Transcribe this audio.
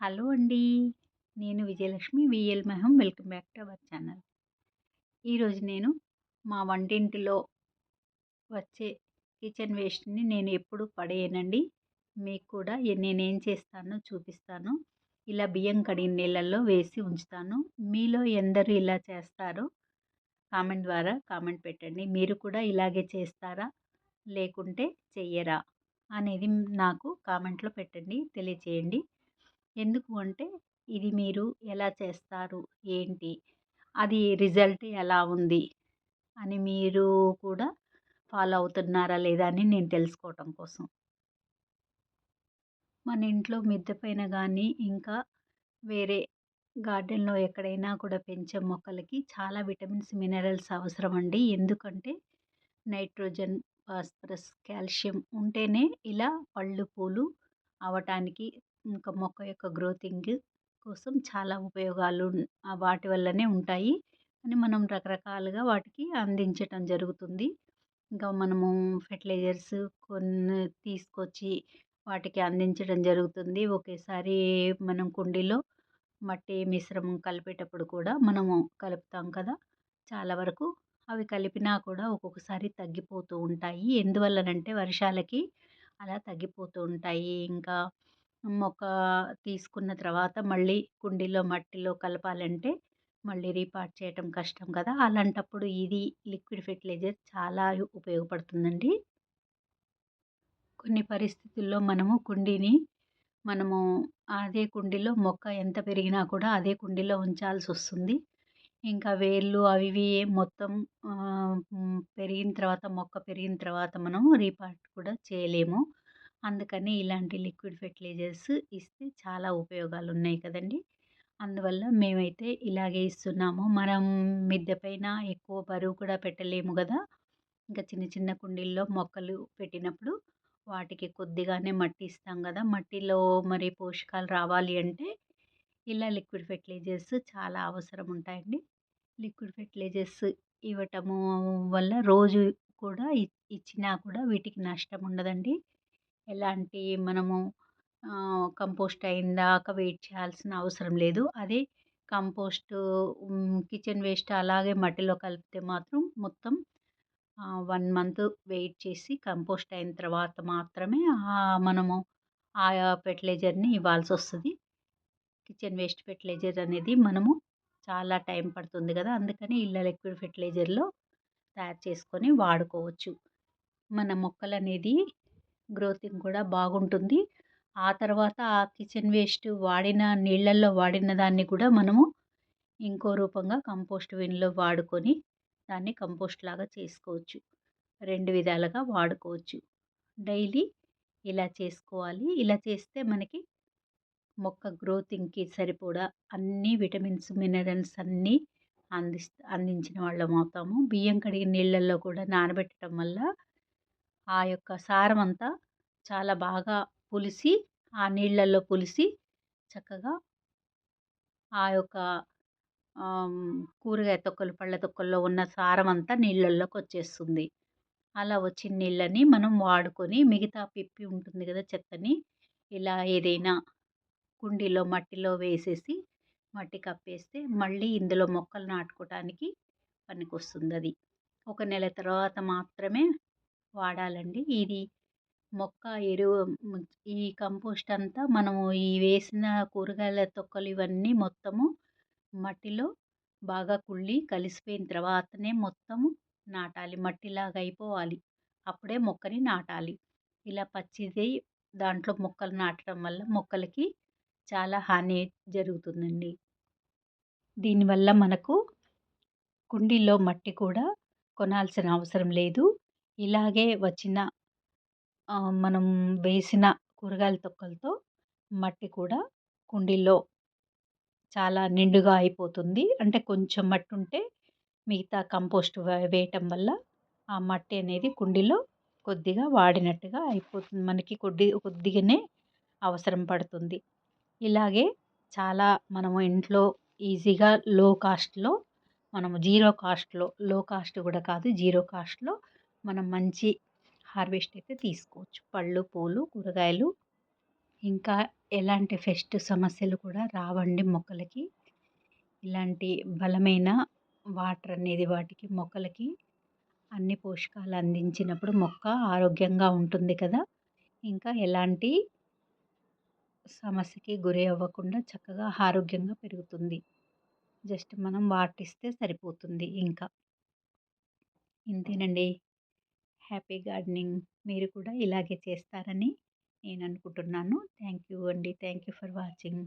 Hello అండి. నేను Vijayalakshmi VL మహం. Welcome back to our channel. ఈరోజు నేను మా వంటింటిలో వచ్చే కిచెన్ వేస్ట్ని నేను ఎప్పుడు పడేయనండి. మీకు కూడా నేనేం చేస్తానో చూపిస్తాను. ఇలా బియ్యం కడిగిన నీళ్ళల్లో వేసి ఉంచుతాను. మీలో ఎందరు ఇలా చేస్తారో కామెంట్ ద్వారా కామెంట్ పెట్టండి. మీరు కూడా ఇలాగే చేస్తారా? లేకుంటే చెయ్యరా? అనేది నాకు కామెంట్లో పెట్టండి తెలియచేయండి. ఎందుకు అంటే ఇది మీరు ఎలా చేస్తారు? ఏంటి? అది రిజల్ట్ ఎలా ఉంది? అని మీరు కూడా ఫాలో అవుతున్నారా లేదా అని నేను తెలుసుకోవటం కోసం. మన ఇంట్లో మిద్దె పైన కానీ ఇంకా వేరే గార్డెన్లో ఎక్కడైనా కూడా పెంచే మొక్కలకి చాలా విటమిన్స్ మినరల్స్ అవసరం అండి. ఎందుకంటే నైట్రోజన్ ఫాస్ఫరస్ కాల్షియం ఉంటేనే ఇలా పళ్ళు పూలు అవటానికి ఇంకా మొక్క యొక్క గ్రోతింగ్ కోసం చాలా ఉపయోగాలు వాటి వల్లనే ఉంటాయి. అని మనం రకరకాలుగా వాటికి అందించటం జరుగుతుంది. ఇంకా మనము ఫెర్టిలైజర్స్ కొన్ని తీసుకొచ్చి వాటికి అందించడం జరుగుతుంది. ఒకేసారి మనం కుండీలో మట్టి మిశ్రమం కలిపేటప్పుడు కూడా మనము కలుపుతాం కదా! చాలా వరకు అవి కలిపినా కూడా ఒక్కొక్కసారి తగ్గిపోతూ ఉంటాయి. ఎందువల్లనంటే వర్షాలకి అలా తగ్గిపోతూ ఉంటాయి. ఇంకా మొక్క తీసుకున్న తర్వాత మళ్ళీ కుండీలో మట్టిలో కలపాలంటే మళ్ళీ రీపాట్ చేయటం కష్టం కదా! అలాంటప్పుడు ఇది లిక్విడ్ ఫెర్టిలైజర్ చాలా ఉపయోగపడుతుందండి. కొన్ని పరిస్థితుల్లో మనము కుండీని మనము అదే కుండీలో మొక్క ఎంత పెరిగినా కూడా అదే కుండీలో ఉంచాల్సి వస్తుంది ఇంకా వేర్లు అవి ఇవి మొత్తం పెరిగిన తర్వాత మొక్క పెరిగిన తర్వాత మనం రీపాట్ కూడా చేయలేము. అందుకని ఇలాంటి లిక్విడ్ ఫెర్టిలైజర్స్ ఇస్తే చాలా ఉపయోగాలు ఉన్నాయి కదండి. అందువల్ల మేమైతే ఇలాగే ఇస్తున్నాము. మనం మిద్దె పైన ఎక్కువ బరువు కూడా పెట్టలేము కదా ఇంకా చిన్న చిన్న కుండీల్లో మొక్కలు పెట్టినప్పుడు వాటికి కొద్దిగానే మట్టి ఇస్తాం కదా మట్టిలో మరి పోషకాలు రావాలి అంటే ఇలా లిక్విడ్ ఫెర్టిలైజర్స్ చాలా అవసరం ఉంటాయండి. లిక్విడ్ ఫెర్టిలైజర్స్ ఇవ్వటము వల్ల రోజు కూడా ఇచ్చినా కూడా వీటికి నష్టం ఉండదండి. ఎలాంటి మనము కంపోస్ట్ అయిందాక వెయిట్ చేయాల్సిన అవసరం లేదు. అదే కంపోస్ట్ కిచెన్ వేస్ట్ అలాగే మట్టిలో కలిపితే మాత్రం మొత్తం వన్ మంత్ వెయిట్ చేసి కంపోస్ట్ అయిన తర్వాత మాత్రమే మనము ఆ ఫెర్టిలైజర్ని ఇవ్వాల్సి వస్తుంది కిచెన్ వేస్ట్ ఫెర్టిలైజర్ అనేది మనము చాలా టైం పడుతుంది కదా! అందుకని ఇళ్ళ లిక్విడ్ ఫెర్టిలైజర్లో తయారు చేసుకొని వాడుకోవచ్చు. మన మొక్కలు అనేది గ్రోతింగ్ కూడా బాగుంటుంది. ఆ తర్వాత ఆ కిచెన్ వేస్ట్ వాడిన నీళ్ళల్లో వాడిన దాన్ని కూడా మనము ఇంకో రూపంగా కంపోస్ట్ విన్లో వాడుకొని దాన్ని కంపోస్ట్ లాగా చేసుకోవచ్చు. రెండు విధాలుగా వాడుకోవచ్చు. డైలీ ఇలా చేసుకోవాలి. ఇలా చేస్తే మనకి మొక్క గ్రోతింగ్కి సరిపడా అన్ని విటమిన్స్ మినరల్స్ అన్నీ అంది అందించిన వాళ్ళం అవుతాము. బియ్యం కడిగిన నీళ్ళల్లో కూడా నానబెట్టడం వల్ల ఆ యొక్క సారం అంతా చాలా బాగా పులిసి ఆ నీళ్ళల్లో పులిసి చక్కగా ఆ యొక్క కూరగాయ తొక్కలు పళ్ళ తొక్కల్లో ఉన్న సారం అంతా నీళ్ళల్లోకి వచ్చేస్తుంది అలా వచ్చిన నీళ్ళని మనం వాడుకొని మిగతా పిప్పి ఉంటుంది కదా చెత్తని ఇలా ఏదైనా కుండీలో మట్టిలో వేసేసి మట్టి కప్పేస్తే మళ్ళీ ఇందులో మొక్కలు నాటుకోవటానికి పనికొస్తుంది అది. ఒక నెల తర్వాత మాత్రమే వాడాలండి. ఇది మొక్క ఎరువు ఈ కంపోస్ట్ అంతా మనము ఈ వేసిన కూరగాయల తొక్కలు ఇవన్నీ మొత్తము మట్టిలో బాగా కుళ్ళి కలిసిపోయిన తర్వాతనే మొత్తము నాటాలి. మట్టిలాగా అయిపోవాలి. అప్పుడే మొక్కని నాటాలి. ఇలా పచ్చిది దాంట్లో మొక్కలు నాటడం వల్ల మొక్కలకి చాలా హాని జరుగుతుందండి. దీనివల్ల మనకు కుండీలో మట్టి కూడా కొనాల్సిన అవసరం లేదు. ఇలాగే వచ్చిన మనం వేసిన కూరగాయల తొక్కలతో మట్టి కూడా కుండీలో చాలా నిండుగా అయిపోతుంది. అంటే కొంచెం మట్టి ఉంటే మిగతా కంపోస్ట్ వేయటం వల్ల ఆ మట్టి అనేది కుండీలో కొద్దిగా వాడినట్టుగా అయిపోతుంది. మనకి కొద్ది కొద్దిగానే అవసరం పడుతుంది. ఇలాగే చాలా మనము ఇంట్లో ఈజీగా లో కాస్ట్లో మనము జీరో కాస్ట్లో లో కాస్ట్ కూడా కాదు జీరో కాస్ట్లో మనం మంచి హార్వెస్ట్ అయితే తీసుకోవచ్చు. పళ్ళు పూలు కూరగాయలు. ఇంకా ఎలాంటి పెస్ట్ సమస్యలు కూడా రావండి మొక్కలకి. ఇలాంటి బలమైన వాటర్ అనేది వాటికి మొక్కలకి అన్ని పోషకాలు అందించినప్పుడు మొక్క ఆరోగ్యంగా ఉంటుంది కదా. ఇంకా ఎలాంటి సమస్యకి గురి అవ్వకుండా చక్కగా ఆరోగ్యంగా పెరుగుతుంది. జస్ట్ మనం వాటిస్తే సరిపోతుంది ఇంకా. ఇంతేనండి. హ్యాపీ గార్డెనింగ్ మీరు కూడా ఇలాగే చేస్తారని నేను అనుకుంటున్నాను. థ్యాంక్ యూ అండి. Thank you for watching.